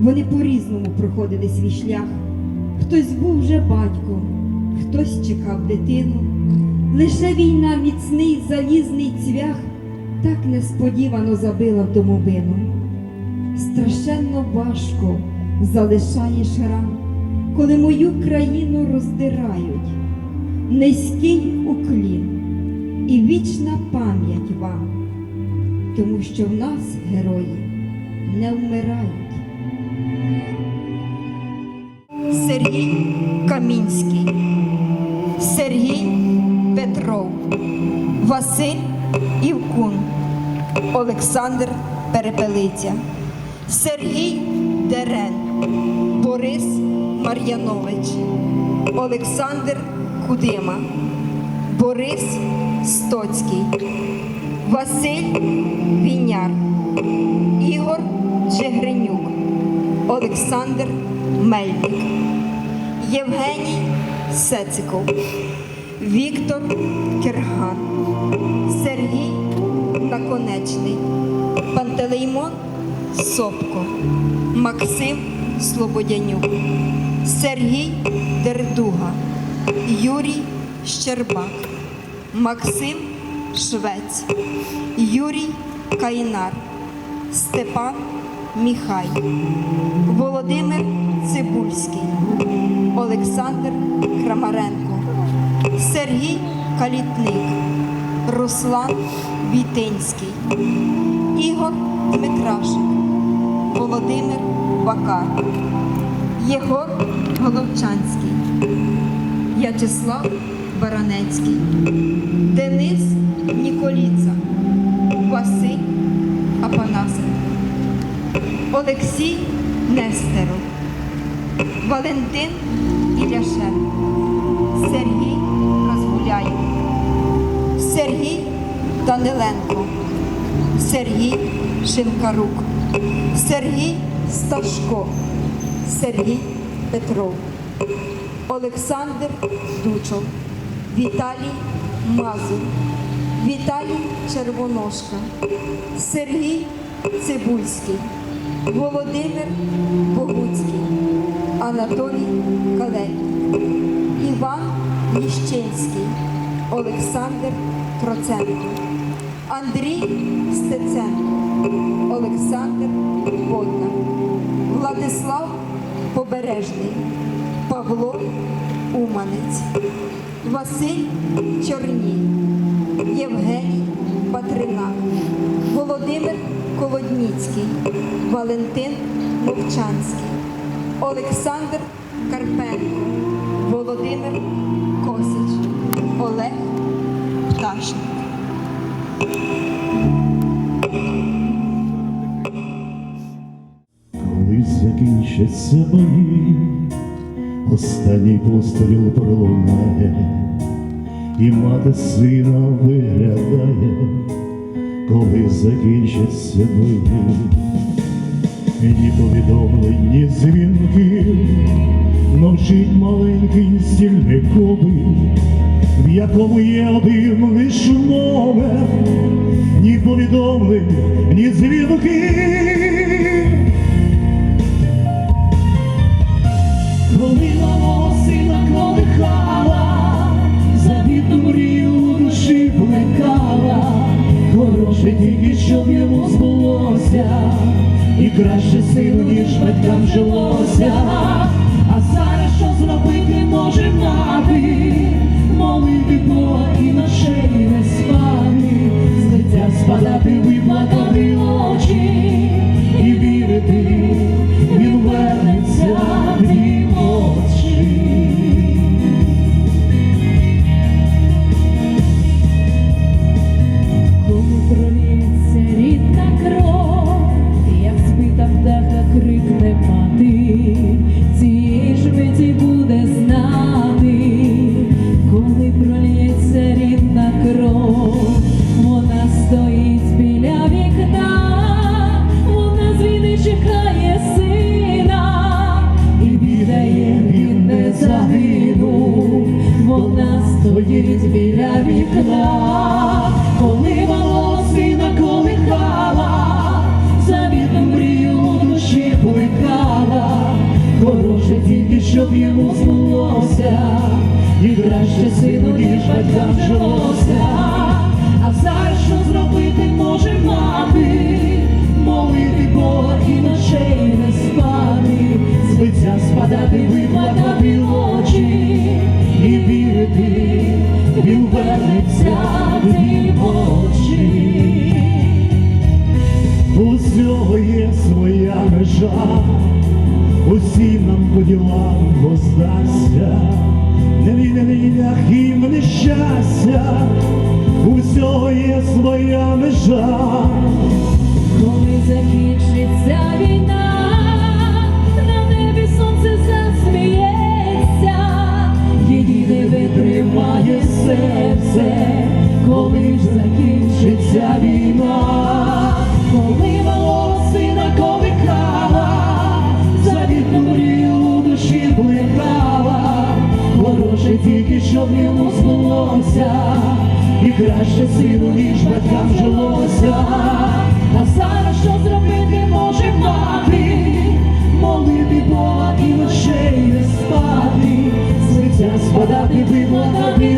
Вони по-різному проходили свій шлях. Хтось був вже батьком, хтось чекав дитину. Лише війна міцний залізний цвях так несподівано забила в домовину. Страшенно важко залишає шрам, коли мою країну роздирають. Низький уклін і вічна пам'ять вам, тому що в нас герої не вмирають. Камінський, Сергій Петров, Василь Івкун, Олександр Перепелиця, Сергій Дерен, Борис Мар'янович, Олександр Кудима, Борис Стоцький, Василь Віняр, Ігор Джегренюк, Олександр Мельник, Євгеній Сециков, Віктор Кирган, Сергій Наконечний, Пантелеймон Сопко, Максим Слободянюк, Сергій Дердуга, Юрій Щербак, Максим Швець, Юрій Кайнар, Степан Міхай, Володимир Цибульський, Олександр Крамаренко, Сергій Калітник, Руслан Вітинський, Ігор Дмитрашик, Володимир Бакар, Єгор Головчанський, В'ячеслав Баранецький, Денис Ніколіца, Василь Апанасенко, Олексій Нестеров, Валентин Іляшенко, Сергій Розгуляєв, Сергій Даниленко, Сергій Шинкарук, Сергій Сташко, Сергій Петров, Олександр Дучов, Віталій Мазур, Віталій Червоношка, Сергій Цибульський, Володимир Богуцький, Анатолій Калель, Іван Ліщинський, Олександр Троценко, Андрій Стеценко, Олександр Боднар, Владислав Побережний, Павло Уманець, Василь Чорній, Євгеній Володимир Колодніцький, Валентин Мовчанський, Олександр Карпенко, Володимир Косич, Олег Пташник. Коли закінчаться бої, останній постріл пролунає, і мати сина виглядає, коли закінчаться бої, ні повідомлень, ні дзвінків, мовчить маленький стільниковий, в якому є один лиш номер, ні повідомлень, ні дзвінків. Коли сина колихала, завітну мрію тільки, щоб йому збулося, і краще сину, ніж батькам жилося. А зараз що зробити може мати? Молити Бога і на шеї не спати, з лиця спадати, виплакати стоїть біля вікна, коли волосина колихала, завітну мрію у душі плекала, Хороше тільки, щоб йому збулося, і краще сину, ніж батькам жилося, а зараз що зробити може мати, молити Бога і ночей не спати, з лиця спадати, випадати очі. Be. Він вернеться очі, усього є своя межа, усім нам по ділам воздасться, не війне війнях усього є своя межа. Коли малого сина колихала, завітну мрію у душі плекала, вороже тільки щоб йому збулося, і краще сину, ніж батькам жилося. А зараз що зробити може мати? Молити Бога і ночей не спати, з спадати виплакати очі,